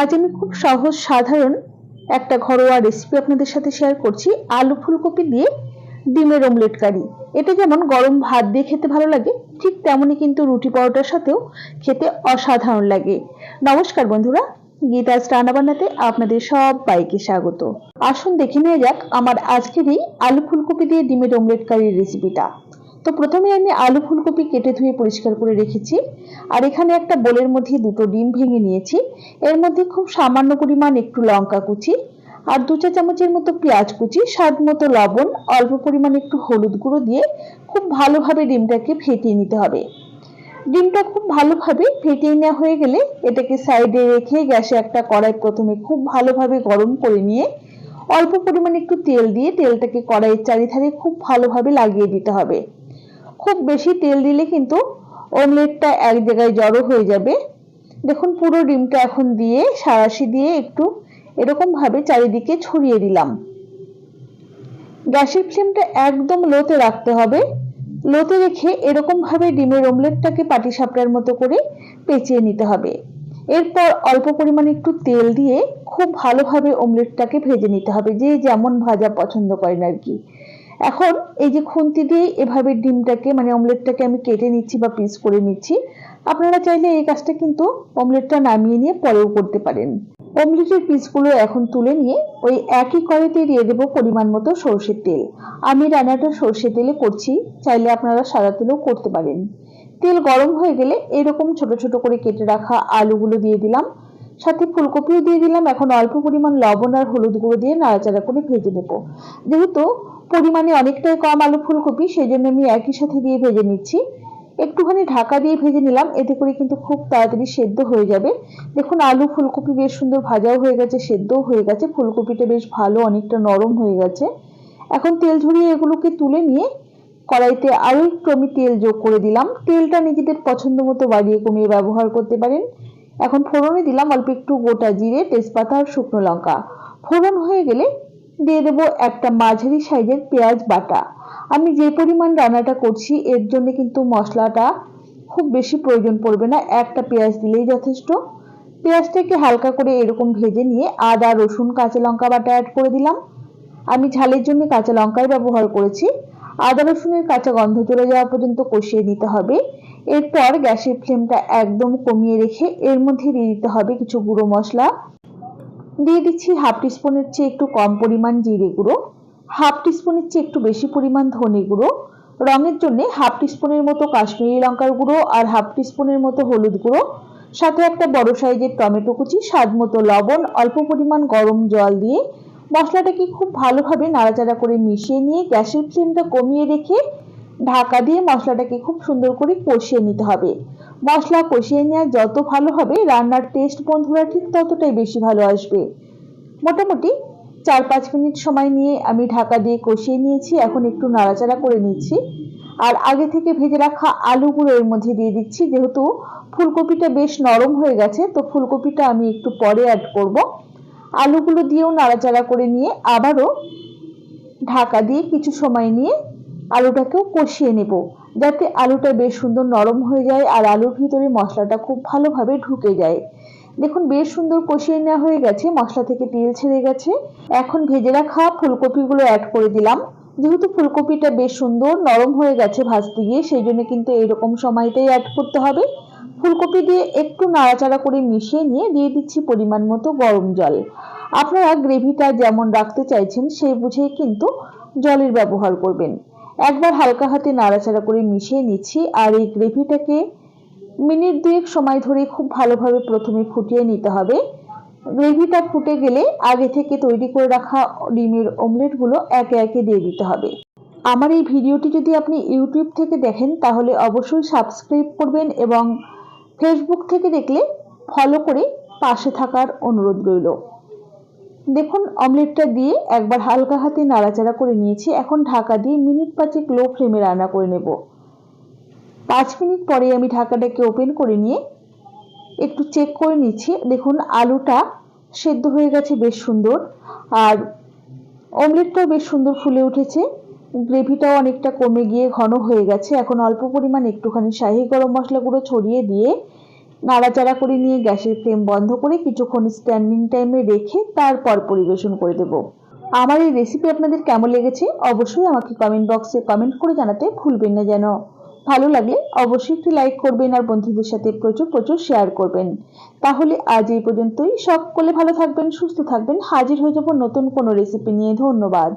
আজ আমি খুব সহজ, সাধারণ একটা ঘরোয়া রেসিপি আপনাদের সাথে শেয়ার করছি। আলু ফুলকপি দিয়ে ডিমের অমলেট কারি এটা যেমন গরম ভাত দিয়ে খেতে ভালো লাগে, ঠিক তেমনই কিন্তু রুটি পরোটার সাথেও খেতে অসাধারণ লাগে। নমস্কার বন্ধুরা গীতাজ রান্নাবান্নাতে আপনাদের সব বাইকে স্বাগত। আসুন দেখে নেওয়া যাক আমার আজকের এই আলু ফুলকপি দিয়ে ডিমের অমলেট কারির রেসিপিটা তো প্রথমে আমি আলু ফুলকপি কেটে ধুয়ে পরিষ্কার করে রেখেছি। আর এখানে একটা বোলের মধ্যে দুটো ডিম ভেঙে নিয়েছি। এর মধ্যে খুব সামান্য পরিমাণ একটু লঙ্কা কুচি আর দু চা চামচের মতো পেঁয়াজ কুচি, স্বাদ মতো লবণ, অল্প পরিমাণ একটু হলুদ গুঁড়ো দিয়ে খুব ভালোভাবে ডিমটাকে ফেটিয়ে নিতে হবে। ডিমটা খুব ভালোভাবে ফেটিয়ে নেওয়া হয়ে গেলে এটাকে সাইডে রেখে গ্যাসে একটা কড়াই প্রথমে খুব ভালোভাবে গরম করে নিয়ে অল্প পরিমাণ একটু তেল দিয়ে তেলটাকে কড়াইয়ের চারিধারে খুব ভালোভাবে লাগিয়ে দিতে হবে। খুব বেশি তেল দিলে কিন্তু অমলেটটা এক জায়গায় জড়ো হয়ে যাবে। দেখুন, পুরো ডিমটা এখন দিয়ে সারাশি দিয়ে একটু এরকম ভাবে চারিদিকে ছড়িয়ে দিলাম। গ্যাসের ফ্লেমটা একদম লোতে রাখতে হবে। লোতে রেখে এরকম ভাবে ডিমের অমলেটটাকে পাটিসাপড়ার মতো করে পেঁচিয়ে নিতে হবে। এরপর অল্প পরিমাণে একটু তেল দিয়ে খুব ভালোভাবে অমলেটটাকে ভেজে নিতে হবে, যে যেমন ভাজা পছন্দ করেন আর কি। এখন এই যে খুন্তি দিয়ে এভাবে ডিমটাকে মানে অমলেটটাকে আমি কেটে নিচ্ছি বা পিস করে নিচ্ছি, আপনারা চাইলে এই কাজটা কিন্তু অমলেটটা নামিয়ে নিয়ে পরেও করতে পারেন। অমলেটের পিসগুলো এখন তুলে নিয়ে ওই একই কড়াইতে দিয়ে দেবো পরিমাণ মতো সর্ষের তেল। আমি রান্নাটা সর্ষের তেলে করছি, চাইলে আপনারা সাদা তেলেও করতে পারেন। তেল গরম হয়ে গেলে এরকম ছোট ছোট করে কেটে রাখা আলুগুলো দিয়ে দিলাম। সাথে ফুলকপিও দিয়ে দিলাম। এখন অল্প পরিমাণ লবণ আর হলুদ গুঁড়ো দিয়ে নাড়াচাড়া করে ভেজে নেব। যেহেতু পরিমাণে অনেকটাই কম আলু ফুলকপি সেই জন্য আমি একই সাথে দিয়ে ভেজে নিচ্ছি। একটুখানি ঢাকা দিয়ে ভেজে নিলাম, এতে করে কিন্তু খুব তাড়াতাড়ি সেদ্ধ হয়ে যাবে। দেখুন, আলু ফুলকপি বেশ সুন্দর ভাজাও হয়ে গেছে, সেদ্ধও হয়ে গেছে, ফুলকপিটা বেশ ভালো, অনেকটা নরম হয়ে গেছে। এখন তেল ঝরিয়ে এগুলোকে তুলে নিয়ে কড়াইতে আরও একটু আমি তেল যোগ করে দিলাম। তেলটা নিজেদের পছন্দ মতো বাড়িয়ে কমিয়ে ব্যবহার করতে পারেন। এখন ফোড়নে দিলাম অল্প একটু গোটা জিরে, তেজপাতা আর শুকনো লঙ্কা। ফোড়ন হয়ে গেলে দিয়ে দেব একটা মাঝারি সাইজের পেঁয়াজ বাটা। আমি যে পরিমাণ রান্নাটা করছি, এর জন্য কিন্তু মশলাটা খুব বেশি প্রয়োজন পড়বে না। একটা পেঁয়াজ দিলেই যথেষ্ট। পেঁয়াজটাকে হালকা করে এরকম ভেজে নিয়ে আদা, রসুন, কাঁচা লঙ্কা বাটা অ্যাড করে দিলাম। আমি ঝালের জন্য কাঁচা লঙ্কাই ব্যবহার করেছি। আদা, রসুনের কাঁচা গন্ধ চলে যাওয়া পর্যন্ত কষিয়ে নিতে হবে। এরপর গ্যাসের ফ্লেমটা একদম কমিয়ে রেখে এর মধ্যে দিয়ে দিতে হবে কিছু গুঁড়ো মশলা। দিয়ে দিচ্ছি হাফ টিস্পুনের চেয়ে একটু কম পরিমাণ জিরে গুঁড়ো হাফ টিস্পুনের চেয়ে একটু বেশি পরিমাণ ধনে গুঁড়ো, রঙের জন্য হাফ টিস্পুনের মতো কাশ্মীরি লঙ্কার গুঁড়ো আর হাফ টিস্পুনের মতো হলুদ গুঁড়ো, সাথে একটা বড় সাইজের টমেটো কুচি, স্বাদ মতো লবণ, অল্প পরিমাণ গরম জল দিয়ে মশলাটাকে খুব ভালোভাবে নাড়াচাড়া করে মিশিয়ে নিয়ে গ্যাসের ফ্লেমটা কমিয়ে রেখে ঢাকা দিয়ে মশলাটাকে খুব সুন্দর করে কষিয়ে নিতে হবে। মশলা কষিয়ে নেওয়া যত ভালো হবে, রান্নার টেস্ট বন্ধুরা ঠিক ততটাই বেশি ভালো আসবে। মোটামুটি চার পাঁচ মিনিট সময় নিয়ে আমি ঢাকা দিয়ে কষিয়ে নিয়েছি, এখন একটু নাড়াচাড়া করে নিচ্ছি। আর আগে থেকে ভেজে রাখা আলুগুলো এর মধ্যে দিয়ে দিচ্ছি, যেহেতু ফুলকপিটা বেশ নরম হয়ে গেছে, তো ফুলকপিটা আমি একটু পরে অ্যাড করব। আলুগুলো দিয়েও নাড়াচাড়া করে নিয়ে আবারও ঢাকা দিয়ে কিছু সময় নিয়ে আলুটাকেও কষিয়ে নেব, যাতে আলুটা বেশ সুন্দর নরম হয়ে যায় আর আলুর ভিতরে মশলাটা খুব ভালোভাবে ঢুকে যায়। দেখুন, বেশ সুন্দর কষিয়ে নেওয়া হয়ে গেছে, মশলা থেকে তেল ছেড়ে গেছে। এখন ভেজে রাখা ফুলকপিগুলো অ্যাড করে দিলাম। যেহেতু ফুলকপিটা বেশ সুন্দর নরম হয়ে গেছে ভাজতে গিয়ে, সেই জন্য কিন্তু এইরকম সময়টাই অ্যাড করতে হবে। ফুলকপি দিয়ে একটু নাড়াচাড়া করে মিশিয়ে নিয়ে দিয়ে দিচ্ছি পরিমাণ মতো গরম জল। আপনারা গ্রেভিটা যেমন রাখতে চাইছেন, সেই বুঝেই কিন্তু জলের ব্যবহার করবেন। একবার হালকা হাতে নাড়াচাড়া করে মিশিয়ে নিচ্ছি আর এই গ্রেভিটাকে মিনিট দুয়েক সময় ধরে খুব ভালোভাবে প্রথমে ফুটিয়ে নিতে হবে। গ্রেভিটা ফুটে গেলে আগে থেকে তৈরি করে রাখা ডিমের অমলেটগুলো একে একে দিয়ে দিতে হবে। আমার এই ভিডিওটি যদি আপনি ইউটিউব থেকে দেখেন, তাহলে অবশ্যই সাবস্ক্রাইব করবেন এবং ফেসবুক থেকে দেখলে ফলো করে পাশে থাকার অনুরোধ রইল। দেখুন অমলেটটা দিয়ে একবার হালকা হাতে নাড়াচাড়া করে নিয়েছি। এখন ঢাকা দিয়ে মিনিট পাঁচেক লো ফ্লেমে রান্না করে নেব। পাঁচ মিনিট পরে আমি ঢাকাটাকে ওপেন করে নিয়ে একটু চেক করে নিচ্ছি। দেখুন, আলুটা সেদ্ধ হয়ে গেছে বেশ সুন্দর। আর অমলেটটাও বেশ সুন্দর ফুলে উঠেছে। গ্রেভিটাও অনেকটা কমে গিয়ে ঘন হয়ে গেছে। এখন অল্প পরিমাণ একটুখানি শাহি গরম মশলা গুঁড়ো ছড়িয়ে দিয়ে নাড়াচাড়া করে নিয়ে গ্যাসের ফ্লেম বন্ধ করে কিছুক্ষণ স্ট্যান্ডিং টাইমে রেখে তারপর পরিবেশন করে দেব। আমার এই রেসিপি আপনাদের কেমন লেগেছে অবশ্যই আমাকে কমেন্ট বক্সে কমেন্ট করে জানাতে ভুলবেন না যেন। ভালো লাগলে অবশ্যই একটি লাইক করবেন আর বন্ধুদের সাথে প্রচুর প্রচুর শেয়ার করবেন। তাহলে আজ এই পর্যন্তই। সকলে ভালো থাকবেন, সুস্থ থাকবেন। হাজির হয়ে যাব নতুন কোনো রেসিপি নিয়ে। ধন্যবাদ।